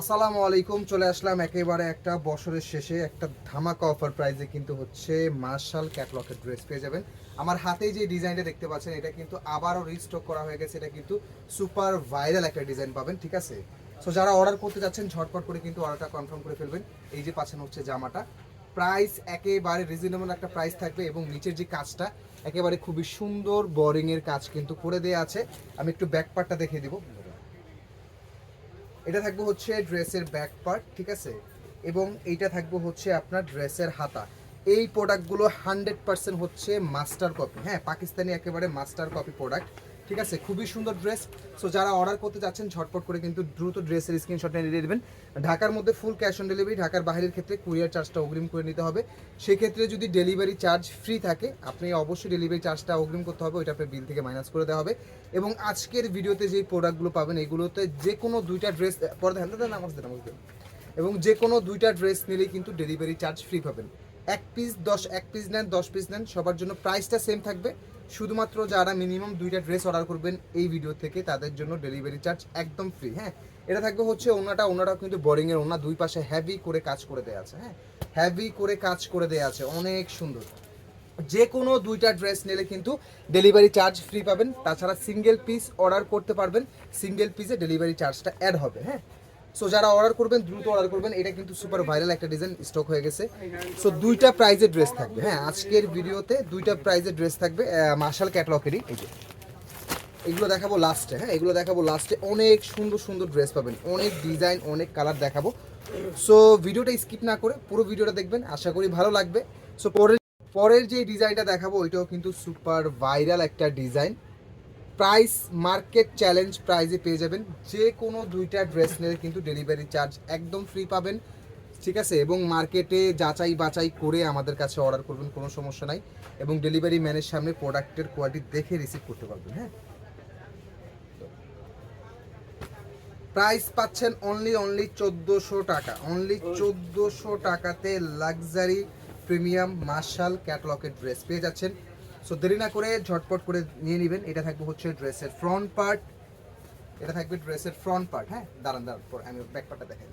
আসসালামু আলাইকুম, চলে আসলাম একেবারে একটা বছরের শেষে একটা ধামাকা অফার প্রাইজে কিন্তু হচ্ছে মার্শাল ক্যাটলকের ড্রেস পেয়ে যাবেন। আমার হাতে যে ডিজাইনটা দেখতে পাচ্ছেন, এটা কিন্তু আবারও রিস্টক করা হয়ে গেছে, এটা কিন্তু সুপার ভাইরাল একটা ডিজাইন পাবেন, ঠিক আছে? সো যারা অর্ডার করতে যাচ্ছেন, ঝটপট করে কিন্তু অর্ডারটা কনফার্ম করে ফেলবেন। এই যে পাচ্ছেন হচ্ছে জামাটা। প্রাইস একেবারে রিজনেবল একটা প্রাইস থাকবে এবং নিচের যে কাজটা, একেবারে খুবই সুন্দর বোরিং এর কাজ কিন্তু করে দেওয়া আছে। আমি একটু ব্যাক পার্টটা দেখিয়ে দিব। এটা থাকবে হচ্ছে ড্রেসের ব্যাক পার্ট ঠিক আছে? এবং এইটা থাকবে হচ্ছে আপনার ড্রেসের হাতা। এই প্রোডাক্টগুলো হান্ড্রেড পার্সেন্ট হচ্ছে মাস্টার কপি হ্যাঁ? পাকিস্তানি একেবারে মাস্টার কপি প্রোডাক্ট ঠিক আছে? খুবই সুন্দর ড্রেস সো যারা অর্ডার করতে যাচ্ছেন, ঝটপট করে কিন্তু দ্রুত ড্রেসের স্ক্রিনশট নিয়ে দেবেন। ঢাকার মধ্যে ফুল ক্যাশ অন ডেলিভারি ঢাকার বাইরের ক্ষেত্রে কুরিয়ার চার্জটা অগ্রিম করে নিতে হবে। সেক্ষেত্রে যদি ডেলিভারি চার্জ ফ্রি থাকে, আপনি অবশ্যই ডেলিভারি চার্জটা অগ্রিম করতে হবে, ওইটা আপনার বিল থেকে মাইনাস করে দেওয়া হবে। এবং আজকের ভিডিওতে যে প্রোডাক্টগুলো পাবেন, এগুলোতে যে কোনো দুইটা ড্রেস পরে দেখেন দাদা, নামাজ দেন নামাজ দেন। এবং যে কোনো দুইটা ড্রেস নিলেই কিন্তু ডেলিভারি চার্জ ফ্রি পাবেন। এক পিস দশ, এক পিস নেন, দশ পিস নেন, সবার জন্য প্রাইসটা সেম থাকবে। শুধুমাত্র যারা মিনিমাম দুইটা ড্রেস অর্ডার করবেন এই ভিডিও থেকে তাদের জন্য ডেলিভারি চার্জ একদম ফ্রি হ্যাঁ? এটা থাকবে হচ্ছে ওনাটা, ওনাটাও কিন্তু বোরিংয়ের ওনা, দুই পাশে হ্যাভি করে কাজ করে দেওয়া আছে হ্যাঁ? হ্যাভি করে কাজ করে দেওয়া আছে, অনেক সুন্দর। যে কোনো দুইটা ড্রেস নিলে কিন্তু ডেলিভারি চার্জ ফ্রি পাবেন। তাছাড়া সিঙ্গেল পিস অর্ডার করতে পারবেন। সিঙ্গেল পিসে ডেলিভারি চার্জটা অ্যাড হবে হ্যাঁ? সো যারা অর্ডার করবেন, দ্রুত অর্ডার করবেন, এটা কিন্তু সুপার ভাইরাল একটা ডিজাইন স্টক হয়ে গেছে। সো দুইটা প্রাইজের ড্রেস থাকবে হ্যাঁ আজকের ভিডিওতে দুইটা প্রাইজের ড্রেস থাকবে মার্শাল ক্যাটলকেরই এই যে। এগুলো দেখাবো লাস্টে হ্যাঁ এগুলো দেখাবো লাস্টে অনেক সুন্দর সুন্দর ড্রেস পাবেন, অনেক ডিজাইন অনেক কালার দেখাবো। সো ভিডিওটা স্কিপ না করে পুরো ভিডিওটা দেখবেন, আশা করি ভালো লাগবে। সো পরের পরের যে ডিজাইনটা দেখাবো, ওইটাও কিন্তু সুপার ভাইরাল একটা ডিজাইন প্রাইস মার্কেট চ্যালেঞ্জ প্রাইজে পেয়ে যাবেন। যে কোনো দুইটা ড্রেস নিলে কিন্তু ডেলিভারি চার্জ একদম ফ্রি পাবেন, ঠিক আছে? এবং মার্কেটে যাচাই বাছাই করে আমাদের কাছে অর্ডার করবেন, কোনো সমস্যা নাই। এবং ডেলিভারি ম্যানের সামনে প্রোডাক্টের কোয়ালিটি দেখে রিসিভ করতে পারবেন হ্যাঁ? প্রাইস পাচ্ছেন অনলি অনলি চোদ্দোশো টাকা। অনলি চোদ্দোশো টাকাতে লাক্সারি প্রিমিয়াম মার্শাল ক্যাটলকের ড্রেস পেয়ে যাচ্ছেন। সো দেরি না করে ঝটপট করে নিয়ে নেবেন। এটা থাকবে হচ্ছে ড্রেসের ফ্রন্ট পার্ট এটা থাকবে ড্রেসের ফ্রন্ট পার্ট হ্যাঁ? দাঁড়ান দাঁড়ান, পর আমি ব্যাক পার্টটা দেখাই।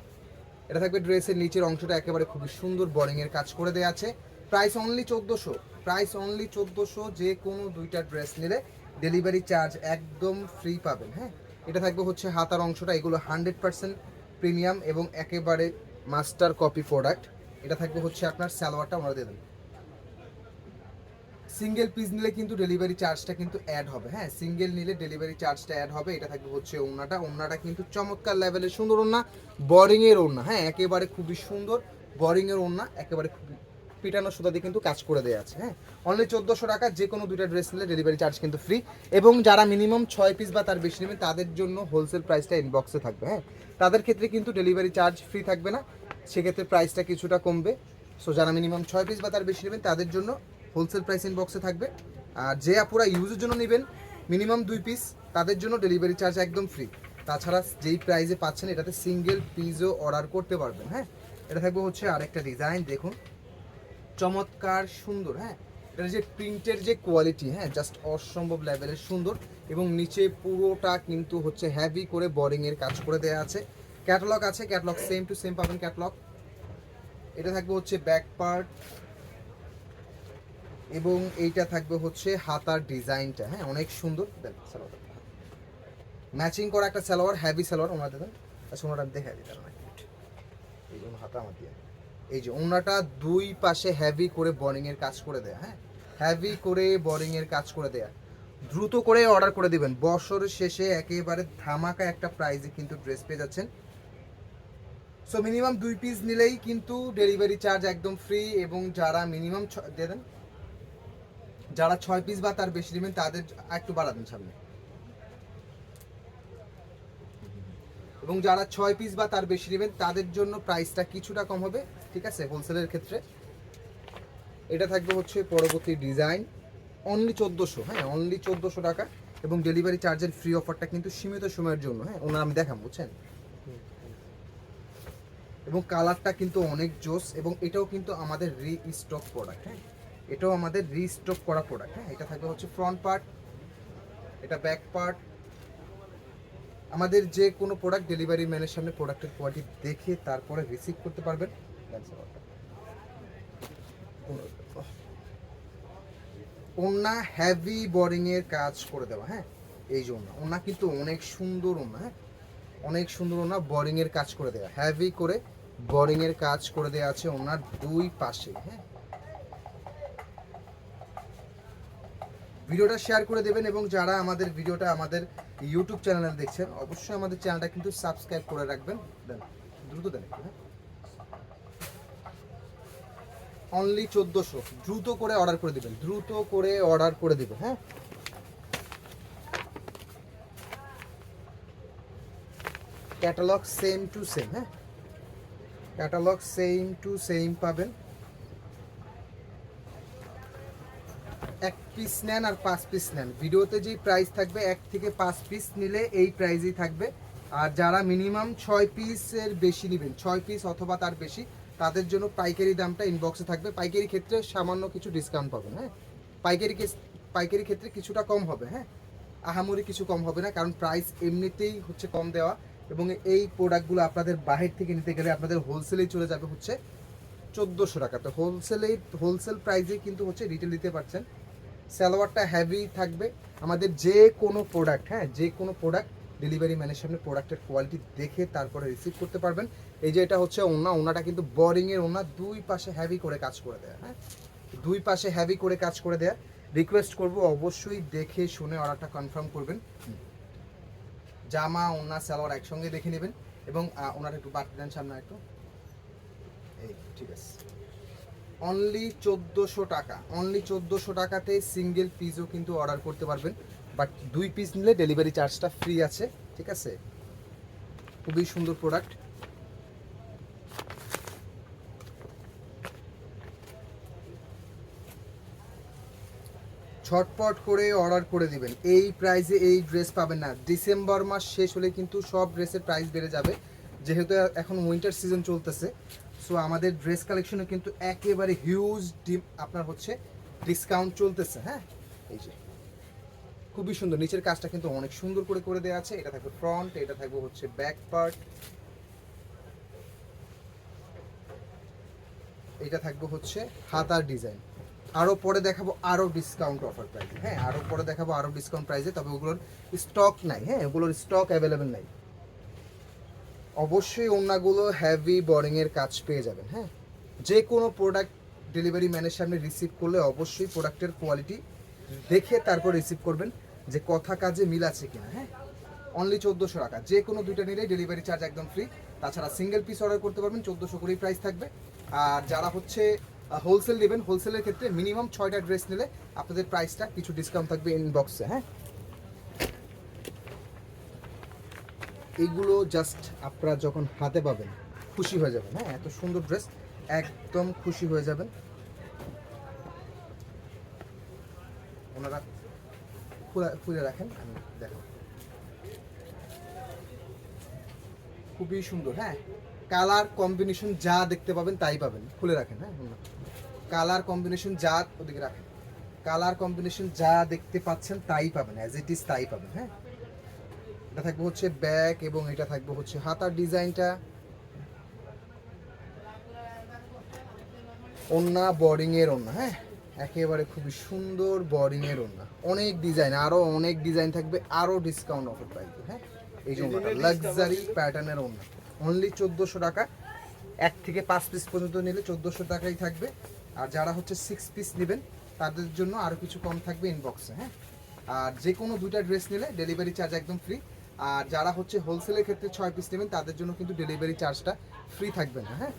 এটা থাকবে ড্রেসের নিচের অংশটা একেবারে খুবই সুন্দর বোরিং এর কাজ করে দেওয়া আছে। প্রাইস অনলি চোদ্দোশো। প্রাইস অনলি চোদ্দোশো যে কোনো দুইটা ড্রেস নিলে ডেলিভারি চার্জ একদম ফ্রি পাবেন হ্যাঁ? এটা থাকবে হচ্ছে হাতার অংশটা, এগুলো হান্ড্রেড পার্সেন্ট প্রিমিয়াম এবং একেবারে মাস্টার কপি প্রোডাক্ট এটা থাকবে হচ্ছে আপনার সালোয়ারটা আমরা দিয়ে দেবেন সিঙ্গেল পিস নিলে কিন্তু ডেলিভারি চার্জটা কিন্তু অ্যাড হবে। হ্যাঁ সিঙ্গেল নিলে ডেলিভারি চার্জটা অ্যাড হবে। এটা থাকবে হচ্ছে ওড়নাটা। ওড়নাটা কিন্তু চমৎকার লেভেলের সুন্দর ওড়না। বোরিং এর ওড়না। হ্যাঁ একেবারে খুবই সুন্দর বোরিং এর ওড়না। একেবারে খুবই পিটানো সুতা দিয়ে কিন্তু কাজ করে দেওয়া আছে। হ্যাঁ অনলি চোদ্দোশো টাকা। যে কোনো দুইটা ড্রেস নিলে ডেলিভারি চার্জ কিন্তু ফ্রি এবং যারা মিনিমাম ছয় পিস বা তার বেশি নেবেন, তাদের জন্য হোলসেল প্রাইসটা ইনবক্সে থাকবে। হ্যাঁ তাদের ক্ষেত্রে কিন্তু ডেলিভারি চার্জ ফ্রি থাকবে না। সেক্ষেত্রে প্রাইসটা কিছুটা কমবে। সো যারা মিনিমাম ছয় পিস বা তার বেশি নেবেন, তাদের জন্য হোলসেল প্রাইস ইনবক্সে থাকবে। আর যে আপুরা ইউজের জন্য নেবেন, মিনিমাম দুই পিস, তাদের জন্য ডেলিভারি চার্জ একদম ফ্রি তাছাড়া যেই প্রাইসে পাচ্ছেন, এটাতে সিঙ্গেল পিসও অর্ডার করতে পারবেন হ্যাঁ? এটা থাকবে হচ্ছে আরেকটা ডিজাইন দেখুন। চমৎকার, সুন্দর হ্যাঁ? এটার যে প্রিন্টের যে কোয়ালিটি হ্যাঁ? জাস্ট অসম্ভব লেভেলের সুন্দর এবং নিচে পুরোটা কিন্তু হচ্ছে হ্যাভি করে বোরিং এর কাজ করে দেওয়া আছে। ক্যাটালগ আছে ক্যাটালগ সেম টু সেম পাবেন ক্যাটালগ এটা থাকবে হচ্ছে ব্যাক পার্ট এবং এইটা থাকবে হচ্ছে হাতার ডিজাইনটা। হ্যাঁ অনেক সুন্দর। ম্যাচিং করা একটা সালোয়ার হ্যাভি সালোয়ার, ওনার দেবেন আচ্ছা ওনারা আমি দেখাই এই জন্য হাতা আমার দিয়ে। এই যে ওনাটা দুই পাশে হ্যাভি করে বোরিং এর কাজ করে দেয়া হ্যাঁ? হ্যাভি করে বোরিং এর কাজ করে দেয়া। দ্রুত করে অর্ডার করে দিবেন। বছর শেষে একেবারে ধামাকা একটা প্রাইজে কিন্তু ড্রেস পেয়ে যাচ্ছেন। সো মিনিমাম দুই পিস নিলেই কিন্তু ডেলিভারি চার্জ একদম ফ্রি এবং যারা মিনিমাম দিয়ে দেন যারা ছয় পিস বা তার বেশি নেবেন, তাদের একটু বাড়াবেন সামনে। এবং যারা ছয় পিস বা তার বেশি নেবেন, তাদের জন্য প্রাইসটা কিছুটা কম হবে, ঠিক আছে? হোলসেলের ক্ষেত্রে। এটা থাকবে হচ্ছে পরবর্তী ডিজাইন অনলি চোদ্দোশো হ্যাঁ অনলি চোদ্দোশো টাকা। এবং ডেলিভারি চার্জের ফ্রি অফারটা কিন্তু সীমিত সময়ের জন্য হ্যাঁ ওনার আমি দেখাম বুঝছেন? এবং কালারটা কিন্তু অনেক জোস, এবং এটাও কিন্তু আমাদের রি স্টক প্রোডাক্ট হ্যাঁ। এটাও আমাদের রিস্টক করা প্রোডাক্ট হ্যাঁ? এটা থাকবে হচ্ছে ফ্রন্ট পার্ট এটা ব্যাক পার্ট আমাদের যে কোনো প্রোডাক্ট ডেলিভারি ম্যানের সামনে প্রোডাক্টের কোয়ালিটি দেখে তারপরে রিসিভ করতে পারবেন. ওনা হ্যাভি বোরিং এর কাজ করে দেওয়া হ্যাঁ? এই যে ওনা ওনা কিন্তু অনেক সুন্দর ওনা হ্যাঁ? অনেক সুন্দর ওনা বোরিং এর কাজ করে দেওয়া। হ্যাভি করে বোরিং এর কাজ করে দেওয়া আছে ওনার দুই পাশে হ্যাঁ? ভিডিওটা শেয়ার করে দেবেন এবং যারা আমাদের ভিডিওটা আমাদের ইউটিউব চ্যানেলে দেখছেন, অবশ্যই আমাদের চ্যানেলটা কিন্তু সাবস্ক্রাইব করে রাখবেন। দেন, দ্রুত দেন হ্যাঁ। অনলি চোদ্দোশো। দ্রুত করে অর্ডার করে দেবেন। দ্রুত করে অর্ডার করে দিবেন হ্যাঁ। ক্যাটালগ সেম টু সেম হ্যাঁ। ক্যাটালগ সেম টু সেম পাবেন এক পিস নেন আর পাঁচ পিস নেন। ভিডিওতে যেই প্রাইস থাকবে, এক থেকে পাঁচ পিস নিলে এই প্রাইজই থাকবে। আর যারা মিনিমাম ছয় পিসের বেশি নেবেন, ছয় পিস অথবা তার বেশি, তাদের জন্য পাইকারি দামটা ইনবক্সে থাকবে। পাইকারি ক্ষেত্রে সামান্য কিছু ডিসকাউন্ট পাবেন হ্যাঁ? পাইকারি পাইকারি ক্ষেত্রে কিছুটা কম হবে হ্যাঁ? আহামরি কিছু কম হবে না, কারণ প্রাইস এমনিতেই হচ্ছে কম দেওয়া এবং এই প্রোডাক্টগুলো আপনাদের বাহির থেকে নিতে গেলে আপনাদের হোলসেলেই চলে যাবে হচ্ছে চোদ্দোশো টাকা। তো হোলসেলেই হোলসেল প্রাইসেই কিন্তু হচ্ছে রিটেল দিতে পারছেন। সালোয়ারটা হেভি থাকবে। আমাদের যে কোনো প্রোডাক্ট হ্যাঁ যে কোনো প্রোডাক্ট ডেলিভারি ম্যানের সামনে প্রোডাক্টের কোয়ালিটি দেখে তারপরে রিসিভ করতে পারবেন। এই যে এটা হচ্ছে ওনা ওনাটা কিন্তু বোরিংয়ের ওনা দুই পাশে হ্যাভি করে কাজ করে দেয় হ্যাঁ। দুই পাশে হ্যাভি করে কাজ করে দেয়া। রিকোয়েস্ট করব অবশ্যই দেখে শুনে অর্ডারটা কনফার্ম করবেন। জামা ওনা সালোয়ার একসঙ্গে দেখে নেবেন। এবং ওনার একটু বাড়তে দেন সামনে একটু এই, ঠিক আছে। অনলি চোদ্দোশো টাকা অনলি চোদ্দোশো টাকাতে সিঙ্গেল পিসও কিন্তু অর্ডার করতে পারবেন। বাট দুই পিস নিলে ডেলিভারি চার্জটা ফ্রি আছে, ঠিক আছে? খুবই সুন্দর প্রোডাক্ট ছটপট করে অর্ডার করে দিবেন। এই প্রাইসে এই ড্রেস পাবেন না। ডিসেম্বর মাস শেষ হলে কিন্তু সব ড্রেসের প্রাইস বেড়ে যাবে। যেহেতু এখন উইন্টার সিজন চলতেছে সো আমাদের ড্রেস কালেকশনে কিন্তু একেবারে হিউজ ডিম আপনার হচ্ছে ডিসকাউন্ট চলতেছে হ্যাঁ? এই যে। খুবই সুন্দর। নিচের কাজটা কিন্তু অনেক সুন্দর করে করে দেওয়া আছে। এটা থাকবে ফ্রন্ট এটা থাকবে হচ্ছে ব্যাক পার্ট এটা থাকবে হচ্ছে হাতার ডিজাইন আরও পরে দেখাবো আরও ডিসকাউন্ট অফার প্রাইসে হ্যাঁ? আরও পরে দেখাবো আরও ডিসকাউন্ট প্রাইসে তবে ওগুলোর স্টক নাই হ্যাঁ? ওগুলোর স্টক অ্যাভেলেবেল নাই। অবশ্যই ওনাগুলো হ্যাভি বোরিংয়ের কাজ পেয়ে যাবেন হ্যাঁ? যে কোনো প্রোডাক্ট ডেলিভারি ম্যানের সামনে রিসিভ করলে অবশ্যই প্রোডাক্টের কোয়ালিটি দেখে তারপর রিসিভ করবেন যে কথা কাজে মিল আছে কিনা হ্যাঁ? অনলি চোদ্দোশো টাকা যে কোনো দুইটা নিলেই ডেলিভারি চার্জ একদম ফ্রি তাছাড়া সিঙ্গেল পিস অর্ডার করতে পারবেন, চোদ্দোশো করেই প্রাইস থাকবে। আর যারা হচ্ছে হোলসেল নেবেন হোলসেলের ক্ষেত্রে মিনিমাম ছয়টা ড্রেস নিলে আপনাদের প্রাইসটা কিছু ডিসকাউন্ট থাকবে ইনবক্সে হ্যাঁ? এইগুলো জাস্ট আপনারা যখন হাতে পাবেন, খুশি হয়ে যাবেন। হ্যাঁ এত সুন্দর ড্রেস একদম খুশি হয়ে যাবেন। ওনারা খুলে খুলে রাখেন, আমি দেখো খুবই সুন্দর হ্যাঁ। কালার কম্বিনেশন যা দেখতে পাবেন তাই পাবেন, খুলে রাখেন হ্যাঁ কালার কম্বিনেশন যা ওদিকে রাখেন। কালার কম্বিনেশন যা দেখতে পাচ্ছেন তাই পাবেন অ্যাজ ইট ইজ তাই পাবেন হ্যাঁ। এটা থাকবে হচ্ছে ব্যাক এবং এটা থাকবে হচ্ছে হাতার ডিজাইনটা ওন্না বোরিং এর ওন্না হ্যাঁ? একেবারে খুবই সুন্দর বোরিং এর ওন্না। অনেক ডিজাইন আরও অনেক ডিজাইন থাকবে আরও ডিসকাউন্ট অফার পাইবে হ্যাঁ? এই যে লাক্সারি প্যাটার্নের ওন্না। অনলি চোদ্দোশো টাকা এক থেকে পাঁচ পিস পর্যন্ত নিলে চোদ্দোশো টাকাই থাকবে। আর যারা হচ্ছে সিক্স পিস নেবেন তাদের জন্য আরও কিছু কম থাকবে ইনবক্সে হ্যাঁ? আর যে কোনো দুইটা ড্রেস নিলে ডেলিভারি চার্জ একদম ফ্রি আর যারা হচ্ছে হোলসেলের ক্ষেত্রে ছয় পিস নেবেন, তাদের জন্য কিন্তু ডেলিভারি চার্জটা ফ্রি থাকবে না হ্যাঁ?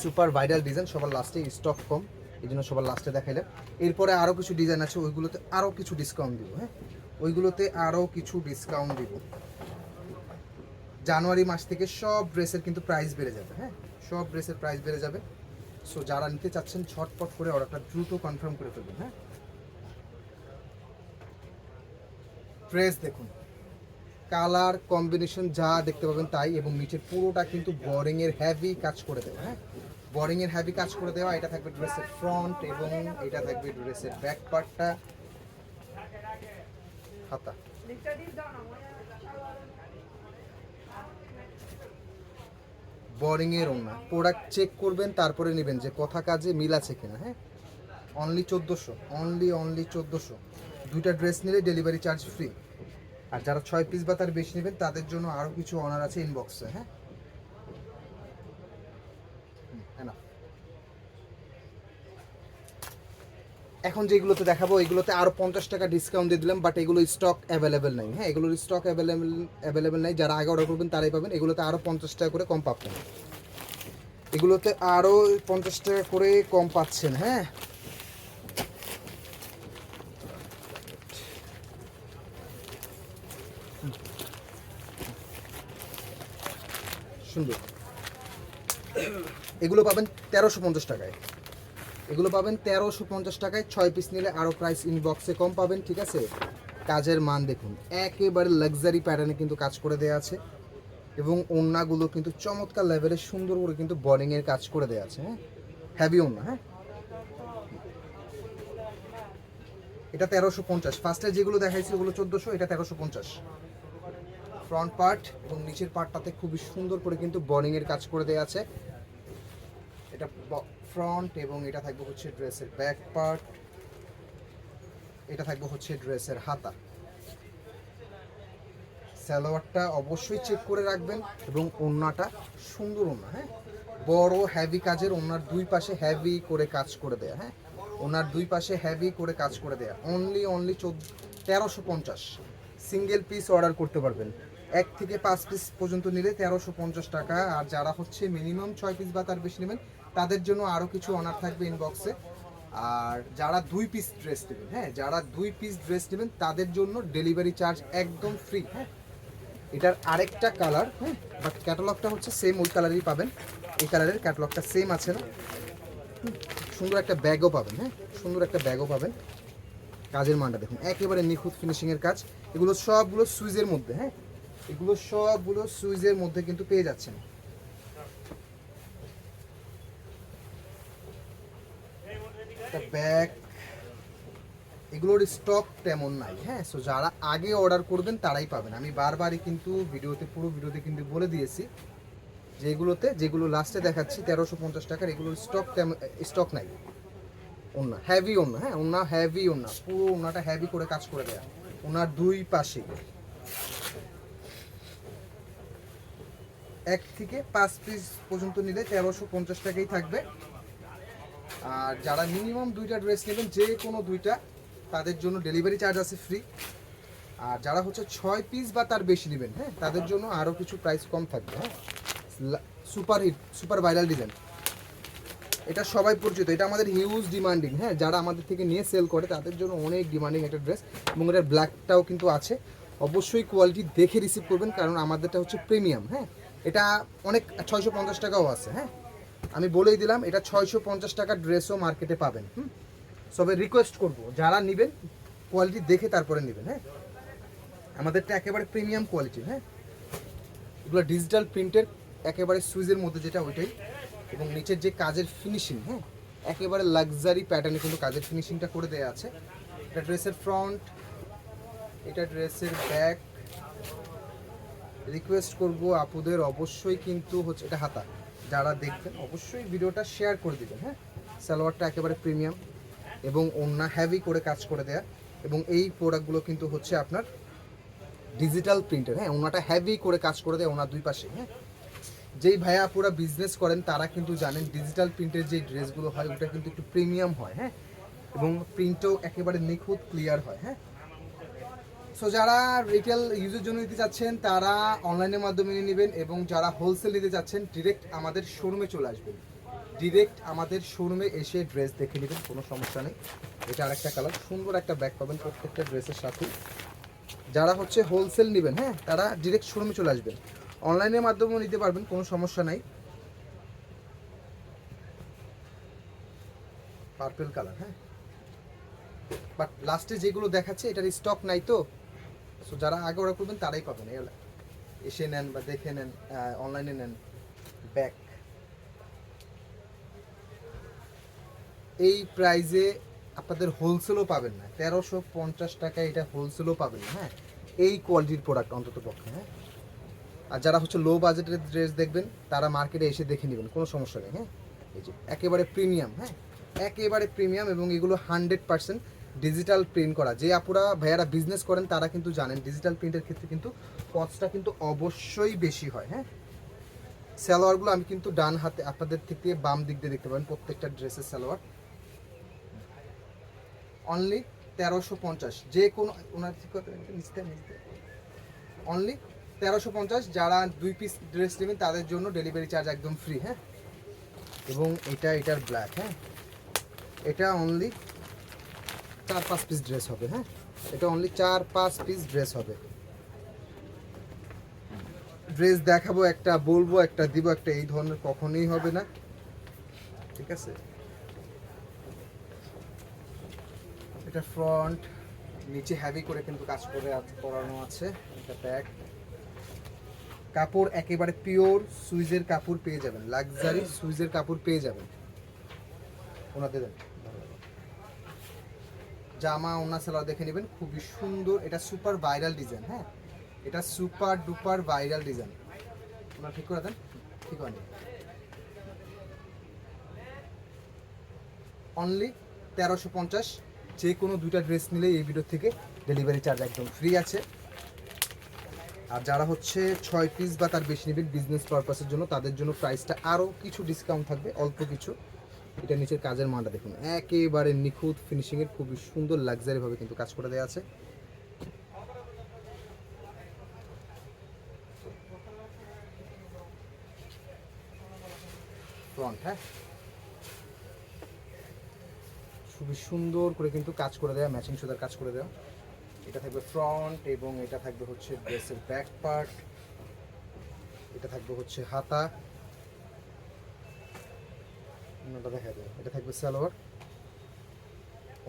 সুপার ভাইরাল ডিজাইন সবার লাস্টে স্টক কম, এই জন্য সবার লাস্টে দেখাইলাম। এরপরে আরও কিছু ডিজাইন আছে, ওইগুলোতে আরও কিছু ডিসকাউন্ট দিব হ্যাঁ? ওইগুলোতে আরও কিছু ডিসকাউন্ট দিব। জানুয়ারি মাস থেকে সব ড্রেসের কিন্তু প্রাইস বেড়ে যাবে হ্যাঁ? সব ড্রেসের প্রাইস বেড়ে যাবে। সো যারা নিতে চাচ্ছেন ছটপট করে অর্ডারটা দ্রুত কনফার্ম করে ফেলবেন হ্যাঁ? ড্রেস দেখুন। কালার, কম্বিনেশন যা দেখতে পাবেন তাই এবং নিচের পুরোটা কিন্তু বরিং এর হেভি কাজ করে দেওয়া হ্যাঁ? বরিং এর হেভি কাজ করে দেওয়া, এটা থাকবে ড্রেসের ফ্রন্ট এবং এটা থাকবে ড্রেসের ব্যাক পার্টটা হাতা। বরিং এর ওনা প্রোডাক্ট চেক করবেন, তারপরে নেবেন যে কথা কাজে মিল আছে কিনা হ্যাঁ? অনলি চোদ্দোশো অনলি অনলি চোদ্দোশো। দুইটা ড্রেস নিলে ডেলিভারি চার্জ ফ্রি আর যারা ছয় পিস বা তার বেশি নেবেন, তাদের জন্য আরও কিছু অনার আছে ইনবক্সে হ্যাঁ. এখন যেগুলোতে দেখাবো, এগুলোতে আরও পঞ্চাশ টাকা ডিসকাউন্ট দিয়ে দিলাম বাট এগুলো স্টক অ্যাভেলেবেল নেই হ্যাঁ? এগুলোর স্টক অ্যাভেলেবেল অ্যাভেলেবেল নাই, যারা আগে অর্ডার করবেন তারাই পাবেন, এগুলোতে আরও পঞ্চাশ টাকা করে কম পাবেন এগুলোতে আরও পঞ্চাশ টাকা করে কম পাচ্ছেন হ্যাঁ? সুন্দর। এগুলো পাবেন তেরোশো পঞ্চাশ টাকায়। এগুলো পাবেন তেরোশো পঞ্চাশ টাকায়। ছয় পিস নিলে আরও প্রাইস ইনবক্সে কম পাবেন, ঠিক আছে? কাজের মান দেখুন। একেবারে লাক্সারি প্যাটার্নে কিন্তু কাজ করে দেওয়া আছে। এবং ওড়নাগুলো কিন্তু চমৎকার লেভেলে সুন্দর করে কিন্তু বডিংয়ের কাজ করে দেওয়া আছে হ্যাঁ? হ্যাভি ওড়না হ্যাঁ? এটা তেরোশো পঞ্চাশ। ফার্স্টে যেগুলো দেখাইছি, ওগুলো চোদ্দোশো, এটা তেরোশো পঞ্চাশ। ফ্রন্ট পার্ট এবং নিচের পার্টটাতে খুবই সুন্দর করে কিন্তু বডিংয়ের কাজ করে দেওয়া আছে। এটা ফ্রন্ট এবং এটা থাকবে হচ্ছে ড্রেসের ব্যাক পার্ট এটা থাকবে হচ্ছে ড্রেসের হাতা। সালোয়ারটা অবশ্যই চেক করে রাখবেন এবং ওড়নাটা সুন্দর ওড়না হ্যাঁ? বড় হ্যাভি কাজের ওনার দুই পাশে হ্যাভি করে কাজ করে দেয়া হ্যাঁ? ওনার দুই পাশে হ্যাভি করে কাজ করে দেয়া। অনলি অনলি চোদ্দ তেরোশো পঞ্চাশ। সিঙ্গেল পিস অর্ডার করতে পারবেন। এক থেকে পাঁচ পিস পর্যন্ত নিলে তেরোশো পঞ্চাশ টাকা। আর যারা হচ্ছে মিনিমাম ছয় পিস বা তার বেশি নেবেন, তাদের জন্য আরও কিছু অনার থাকবে ইনবক্সে আর যারা দুই পিস ড্রেস নেবেন হ্যাঁ যারা দুই পিস ড্রেস নেবেন, তাদের জন্য ডেলিভারি চার্জ একদম ফ্রি হ্যাঁ। এটার আরেকটা কালার হ্যাঁ বাট ক্যাটালগটা হচ্ছে সেম ওই কালারই পাবেন। এই কালারের ক্যাটালগটা সেম আছে না। সুন্দর একটা ব্যাগও পাবেন হ্যাঁ সুন্দর একটা ব্যাগও পাবেন। কাজের মানটা দেখুন, একেবারে নিখুঁত ফিনিশিংয়ের কাজ। এগুলো সবগুলো সুইজের মধ্যে হ্যাঁ এগুলো সবগুলো সুইজের মধ্যে কিন্তু পেয়ে যাচ্ছেন। ব্যাগ। এগুলোর স্টক তেমন নাই হ্যাঁ? সো যারা আগে অর্ডার করবেন, তারাই পাবেন। আমি বারবারই কিন্তু ভিডিওতে, পুরো ভিডিওতে কিন্তু বলে দিয়েছি যে এগুলোতে, যেগুলো লাস্টে দেখাচ্ছি, তেরোশো পঞ্চাশ টাকার এগুলোর স্টক স্টক নাই। ওনা হ্যাভি ওনা হ্যাঁ? ওনা হ্যাভি ওনা পুরো ওনাটা হ্যাভি করে কাজ করে দেয়া। ওনার দুই পাশে। এক থেকে পাঁচ পিস পর্যন্ত নিলে তেরোশো পঞ্চাশ টাকাই থাকবে। আর যারা মিনিমাম দুইটা ড্রেস নেবেন, যে কোনো দুইটা, তাদের জন্য ডেলিভারি চার্জ আছে ফ্রি আর যারা হচ্ছে ছয় পিস বা তার বেশি নেবেন হ্যাঁ তাদের জন্য আরও কিছু প্রাইস কম থাকবে হ্যাঁ। Super hit super viral design এটা সবাই পরিচিত, এটা আমাদের হিউজ ডিমান্ডিং হ্যাঁ। যারা আমাদের থেকে নিয়ে সেল করে, তাদের জন্য অনেক ডিমান্ডিং একটা ড্রেস এবং এটার ব্ল্যাকটাও কিন্তু আছে। অবশ্যই কোয়ালিটি দেখে রিসিভ করবেন, কারণ আমাদেরটা হচ্ছে প্রিমিয়াম হ্যাঁ। এটা অনেক ছয়শো পঞ্চাশ টাকাও আছে হ্যাঁ? আমি বলেই দিলাম, এটা ছয়শো পঞ্চাশ টাকার ড্রেসও মার্কেটে পাবেন, হুম? সবে রিকোয়েস্ট করব, যারা নেবেন কোয়ালিটি দেখে তারপরে নেবেন হ্যাঁ? আমাদেরটা একেবারে প্রিমিয়াম কোয়ালিটির হ্যাঁ? এগুলো ডিজিটাল প্রিন্টের একেবারে সুইজের মধ্যে যেটা ওইটাই, এবং নিচের যে কাজের ফিনিশিং হ্যাঁ? একেবারে লাক্সারি প্যাটার্নে কিন্তু কাজের ফিনিশিংটা করে দেওয়া আছে। এটা ড্রেসের ফ্রন্ট এটা ড্রেসের ব্যাক রিকোয়েস্ট করব আপুদের অবশ্যই কিন্তু হচ্ছে এটা হাতা। যারা দেখবেন, অবশ্যই ভিডিওটা শেয়ার করে দিবেন হ্যাঁ? সালোয়ারটা একেবারে প্রিমিয়াম এবং ওন্না হ্যাভি করে কাজ করে দেয়া। এবং এই প্রোডাক্টগুলো কিন্তু হচ্ছে আপনার ডিজিটাল প্রিন্টের হ্যাঁ? ওনাটা হ্যাভি করে কাজ করে দেয় ওনার দুই পাশে হ্যাঁ? যেই ভাইয়া পুরা বিজনেস করেন, তারা কিন্তু জানেন ডিজিটাল প্রিন্টের যে ড্রেসগুলো হয়, ওটা কিন্তু একটু প্রিমিয়াম হয় হ্যাঁ? এবং প্রিন্টও একেবারে নিখুঁত ক্লিয়ার হয় হ্যাঁ? সো যারা রিটেল ইউজের জন্য নিতে চাচ্ছেন, তারা অনলাইনের মাধ্যমে নিয়ে নেবেন এবং যারা হোলসেল নিতে চাচ্ছেন ডিরেক্ট আমাদের শোরুমে চলে আসবেন। ডিরেক্ট আমাদের শোরুমে এসে ড্রেস দেখে নেবেন, কোনো সমস্যা নেই। এটা আরেকটা কালার সুন্দর একটা ব্যাগ পাবেন প্রত্যেকটা ড্রেসের সাথে যারা হচ্ছে হোলসেল নেবেন হ্যাঁ তারা ডিরেক্ট শোরুমে চলে আসবেন। অনলাইনের মাধ্যমেও নিতে পারবেন, কোনো সমস্যা নাই। পার্পেল কালার হ্যাঁ। বাট লাস্টে যেগুলো দেখাচ্ছে, এটার স্টক নাই তো। সো যারা আগে অর্ডার করবেন, তারাই পাবেন। এ এসে নেন বা দেখে নেন অনলাইনে নেন। ব্যাক এই প্রাইজে আপনাদের হোলসেলও পাবেন না। তেরোশো পঞ্চাশ টাকা এটা হোলসেলও পাবেন না হ্যাঁ? এই কোয়ালিটির প্রোডাক্ট অন্তত পক্ষে হ্যাঁ? আর যারা হচ্ছে লো বাজেটের ড্রেস দেখবেন, তারা মার্কেটে এসে দেখে নেবেন। কোনো সমস্যা নেই হ্যাঁ? এই যে, একেবারে প্রিমিয়াম হ্যাঁ? একেবারে প্রিমিয়াম এবং এগুলো হান্ড্রেড পার্সেন্ট ডিজিটাল প্রিন্ট করা। যে আপুরা, ভাইয়ারা বিজনেস করেন, তারা কিন্তু জানেন ডিজিটাল প্রিন্টের ক্ষেত্রে কিন্তু কস্টটা কিন্তু অবশ্যই বেশি হয় হ্যাঁ? সালোয়ারগুলো আমি কিন্তু ডান হাতে আপনাদের থেকে বাম দিক দিয়ে দেখতে পাবেন প্রত্যেকটা ড্রেসের সালোয়ার। অনলি তেরোশো পঞ্চাশ। যে কোনো, ওনার অনলি তেরোশো পঞ্চাশ, যারা দুই পিস ড্রেস নেবেন, তাদের জন্য ডেলিভারি চার্জ একদম ফ্রি হ্যাঁ? এবং এটা, এটার ব্ল্যাক হ্যাঁ? এটা অনলি চার পাঁচ পিস ড্রেস হবে হ্যাঁ? এটা অনলি চার পাঁচ পিস ড্রেস হবে। ড্রেস দেখাবো, একটা বলব, একটা দিব, একটা এই ধরনের কখনোই হবে না। ঠিক আছে? এটা ফ্রন্ট নিচে হ্যাভি করে কিন্তু কাজ করে করানো আছে এটা ব্যাগ কাপড় একেবারে পিওর সুইজের কাপড় পেয়ে যাবেন লাক্সারি সুইজের কাপড় পেয়ে যাবেন। ওনাদের জামা ওনা সালোয়ার দেখে নেবেন। খুবই সুন্দর। এটা সুপার ভাইরাল ডিজাইন হ্যাঁ? এটা সুপার ডুপার ভাইরাল ডিজাইন। ওনার ঠিক করে দেন। ঠিক হয়নি। অনলি তেরোশো পঞ্চাশ। যে কোনো দুইটা ড্রেস নিলে এই ভিডিও থেকে ডেলিভারি চার্জ একদম ফ্রি আছে। আর যারা হচ্ছে ছয় পিস বা তার বেশি নেবেন বিজনেস পারপাসের জন্য, তাদের জন্য প্রাইসটা আরও কিছু ডিসকাউন্ট থাকবে, অল্প কিছু। এটা নিচের কাজের মানটা দেখুন। একেবারে নিখুঁত ফিনিশিংয়ের খুবই সুন্দর লাক্সারিভাবে কিন্তু কাজ করে দেওয়া আছে। ফ্রন্ট হ্যাঁ? খুবই সুন্দর করে কিন্তু কাজ করে দেওয়া ম্যাচিং সুতার কাজ করে দেওয়া এটা থাকবে ফ্রন্ট এবং এটা থাকবে হচ্ছে ড্রেসের ব্যাক পার্ট এটা থাকবে হচ্ছে হাতা। অন্যটা দেখা যাবে এটা থাকবে সালোয়ার।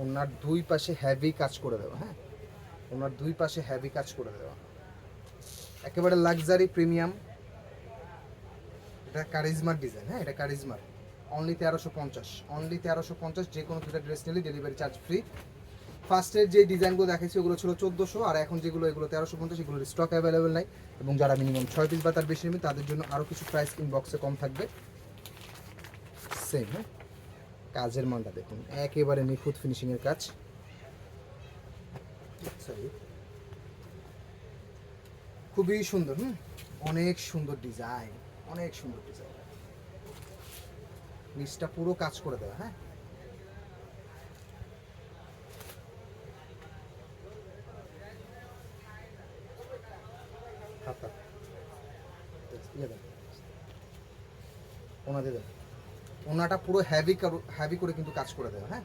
ওনার দুই পাশে হ্যাভি কাজ করে দেওয়া হ্যাঁ? ওনার দুই পাশে হ্যাভি কাজ করে দেওয়া। একেবারে লাক্সারি প্রিমিয়াম এটা কারিজমার ডিজাইন হ্যাঁ? এটা কারিজমার অনলি তেরোশো পঞ্চাশ। অনলি তেরোশো পঞ্চাশ, যে কোনো দুটা ড্রেস নিলে ডেলিভারি চার্জ ফ্রি ফার্স্টের যে ডিজাইনগুলো দেখাচ্ছি ওগুলো ছিল চোদ্দোশো, আর এখন যেগুলো, এগুলো তেরোশো পঞ্চাশ, এগুলোর স্টক অ্যাভেলেবেল নাই। এবং যারা মিনিমাম ছয় পিস বা তার বেশি নেবে, তাদের জন্য আরও কিছু প্রাইস ইনবক্সে কম থাকবে। সেম হ্যাঁ? কাজের মানটা দেখুন, একেবারে নিখুঁত ফিনিশিংয়ের কাজ. খুবই সুন্দর, হুম? অনেক সুন্দর ডিজাইন অনেক সুন্দর ডিজাইন নিচটা পুরো কাজ করে দেওয়া হ্যাঁ? ইয়ে দেন। ওনা দিয়ে দেন। ওনাটা পুরো হ্যাভি হ্যাভি করে কিন্তু কাজ করে দেওয়া হ্যাঁ?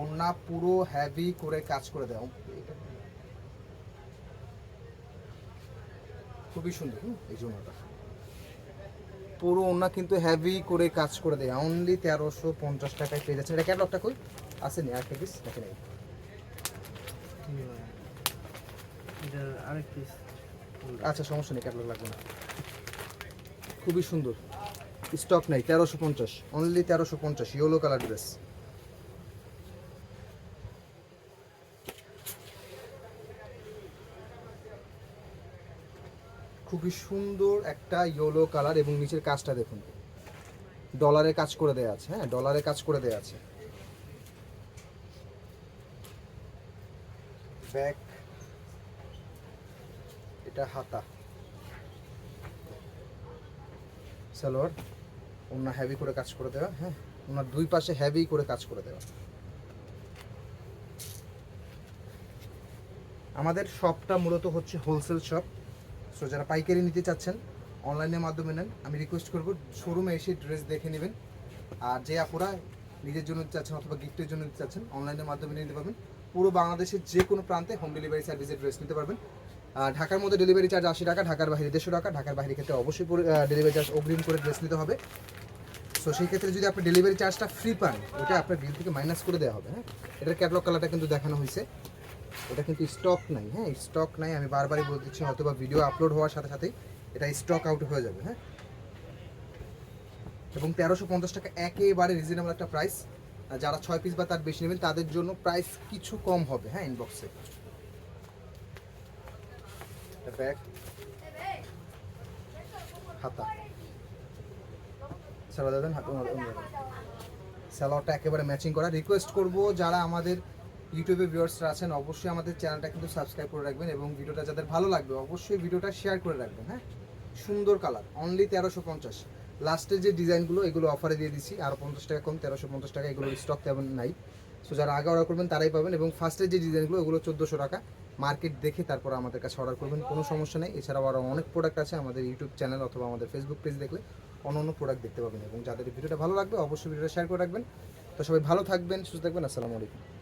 ওনা পুরো হ্যাভি করে কাজ করে দেওয়া খুবই সুন্দর এই জন্যটা পুরো ওনা কিন্তু হ্যাভি করে কাজ করে দেয়। অনলি তেরোশো পঞ্চাশ টাকায় পেয়ে যাচ্ছে। এটা ক্যাটলগটা কই? আসেনি আর পিস দেখে নেই। আচ্ছা সমস্যা নেই ক্যাটলগ লাগবে না। খুবই সুন্দর। স্টক নাই, তেরোশো পঞ্চাশ অনলি তেরোশো পঞ্চাশ ইয়েলো কালার ড্রেস খুবই সুন্দর একটা ইয়েলো কালার এবং নিচের কাজটা দেখুন। ডলারে কাজ করে দেয়া আছে হ্যাঁ ডলারে কাজ করে দেয়া আছে। ব্যাক এটা হাতা। সালোয়ার। ওনার হেভি করে কাজ করে দেওয়া হ্যাঁ? ওনার দুই পাশে হেভি করে কাজ করে দেওয়া। আমাদের শপটা মূলত হচ্ছে হোলসেল শপ সো যারা পাইকারি নিতে চাচ্ছেন অনলাইনের মাধ্যমে নেন। আমি রিকোয়েস্ট করব শোরুমে এসে ড্রেস দেখে নেবেন। আর যে আপুরা নিজের জন্য চাচ্ছেন অথবা গিফটের জন্য নিতে চাচ্ছেন অনলাইনের মাধ্যমে নিতে পারবেন। পুরো বাংলাদেশের যে কোনো প্রান্তে হোম ডেলিভারি সার্ভিসে ড্রেস নিতে পারবেন। আর ঢাকার মধ্যে ডেলিভারি চার্জ আশি টাকা, ঢাকার বাইরে দেড়শো টাকা। ঢাকার বাইরে ক্ষেত্রে অবশ্যই ডেলিভারি চার্জ অগ্রিম করে ড্রেস নিতে হবে। সো সেই ক্ষেত্রে যদি আপনি ডেলিভারি চার্জটা ফ্রি পান, ওটা আপনার বিল থেকে মাইনাস করে দেওয়া হবে হ্যাঁ? এটার ক্যাটলগ কালারটা কিন্তু দেখানো হয়েছে। এটা কিন্তু স্টক নাই হ্যাঁ? স্টক নাই, আমি বারবারই বলে দিচ্ছি হয়তো বা ভিডিও আপলোড হওয়ার সাথে সাথেই এটা স্টক আউট হয়ে যাবে হ্যাঁ? এবং তেরোশো পঞ্চাশ টাকা একেবারে রিজনেবল একটা প্রাইস যারা ছয় পিস বা তার বেশি নেবেন, তাদের জন্য প্রাইস কিছু কম হবে হ্যাঁ ইনবক্সে হাতা সালোয়ার দেবেন হাতে একেবারে ম্যাচিং করা। রিকোয়েস্ট করব যারা আমাদের ইউটিউবে ভিউয়ার্সরা আছেন, অবশ্যই আমাদের চ্যানেলটা কিন্তু সাবস্ক্রাইব করে রাখবেন এবং ভিডিওটা যাদের ভালো লাগবে, অবশ্যই ভিডিওটা শেয়ার করে রাখবেন হ্যাঁ? সুন্দর কালার অনলি তেরোশো পঞ্চাশ। লাস্টের যে ডিজাইনগুলো এগুলো অফারে দিয়ে দিচ্ছি আরও পঞ্চাশ টাকা কম, তেরোশো পঞ্চাশ টাকা এগুলো স্টক তেমন নাই। সো যারা আগে অর্ডার করবেন, তারাই পাবেন এবং ফার্স্টের যে ডিজাইনগুলো ওগুলো চোদ্দোশো টাকা। মার্কেট দেখে তারপর আমাদের কাছে অর্ডার করবেন, কোনো সমস্যা নেই। এছাড়াও আরও অনেক প্রোডাক্ট আছে আমাদের ইউটিউব চ্যানেল অথবা আমাদের ফেসবুক পেজ দেখলে। অন্য প্রোডাক্ট দেখতে পাবেন এবং যাদের ভিডিওটা ভালো লাগবে অবশ্যই ভিডিওটা শেয়ার করে রাখবেন। তো সবাই ভালো থাকবেন, সুস্থ থাকবেন, আসসালামু আলাইকুম।